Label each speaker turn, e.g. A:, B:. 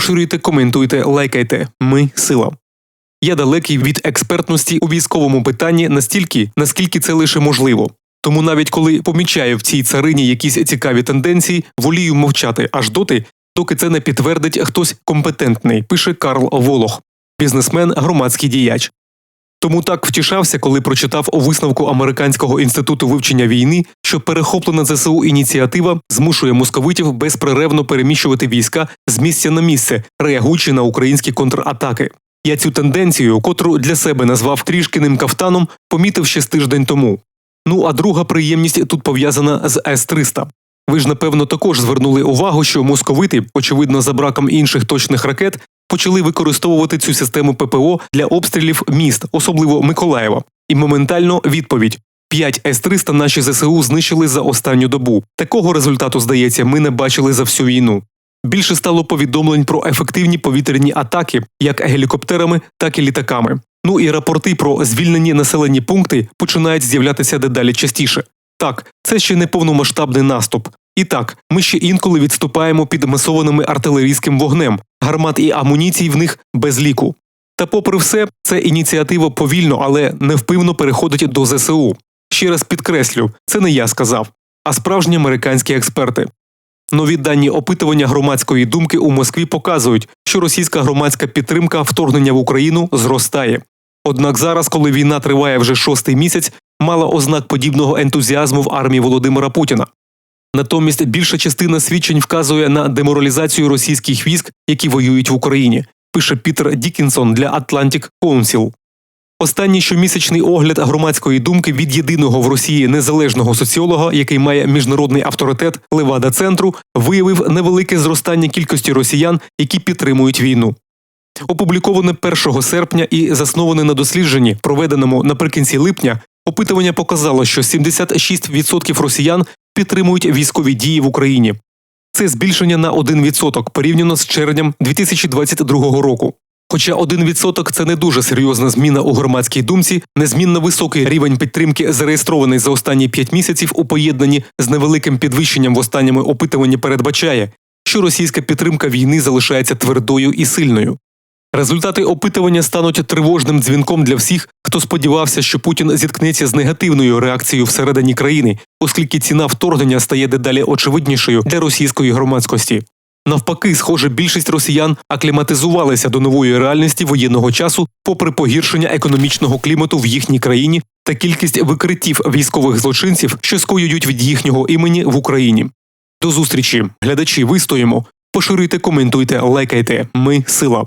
A: Поширюйте, коментуйте, лайкайте. Ми сила. Я далекий від експертності у військовому питанні настільки, наскільки це лише можливо. Тому навіть коли помічаю в цій царині якісь цікаві тенденції, волію мовчати аж доти, доки це не підтвердить хтось компетентний, пише Карл Волох, бізнесмен, громадський діяч. Тому так втішався, коли прочитав у висновку Американського інституту вивчення війни, що перехоплена ЗСУ ініціатива змушує московитів безперервно переміщувати війська з місця на місце, реагуючи на українські контратаки. Я цю тенденцію, котру для себе назвав трішкиним кафтаном, помітив ще з тиждень тому. Ну а друга приємність тут пов'язана з С-300. Ви ж напевно також звернули увагу, що московити, очевидно, за браком інших точних ракет, почали використовувати цю систему ППО для обстрілів міст, особливо Миколаєва. І моментально відповідь: 5 С-300 наші ЗСУ знищили за останню добу. Такого результату, здається, ми не бачили за всю війну. Більше стало повідомлень про ефективні повітряні атаки, як гелікоптерами, так і літаками. Ну і рапорти про звільнені населені пункти починають з'являтися дедалі частіше. Так, це ще не повномасштабний наступ. І так, ми ще інколи відступаємо під масованими артилерійським вогнем, гармат і амуніцій в них без ліку. Та, попри все, ця ініціатива повільно, але невпивно переходить до ЗСУ. Ще раз підкреслю, це не я сказав, а справжні американські експерти. Нові дані опитування громадської думки у Москві показують, що російська громадська підтримка вторгнення в Україну зростає. Однак зараз, коли війна триває вже шостий місяць, мало ознак подібного ентузіазму в армії Володимира Путіна. Натомість більша частина свідчень вказує на деморалізацію російських військ, які воюють в Україні, пише Пітер Дікінсон для Atlantic Council. Останній щомісячний огляд громадської думки від єдиного в Росії незалежного соціолога, який має міжнародний авторитет Левада центру, виявив невелике зростання кількості росіян, які підтримують війну. Опубліковане 1 серпня і засноване на дослідженні, проведеному наприкінці липня, опитування показало, що 76% росіян підтримують військові дії в Україні. Це збільшення на 1% порівняно з червнем 2022 року. Хоча 1% – це не дуже серйозна зміна у громадській думці, незмінно високий рівень підтримки, зареєстрований за останні 5 місяців у поєднанні з невеликим підвищенням в останньому опитуванні передбачає, що російська підтримка війни залишається твердою і сильною. Результати опитування стануть тривожним дзвінком для всіх, хто сподівався, що Путін зіткнеться з негативною реакцією всередині країни, оскільки ціна вторгнення стає дедалі очевиднішою для російської громадськості. Навпаки, схоже, більшість росіян акліматизувалися до нової реальності воєнного часу, попри погіршення економічного клімату в їхній країні та кількість викриттів військових злочинців, що скоюють від їхнього імені в Україні. До зустрічі, глядачі, вистоїмо. Поширюйте, коментуйте, лайкайте. Ми сила.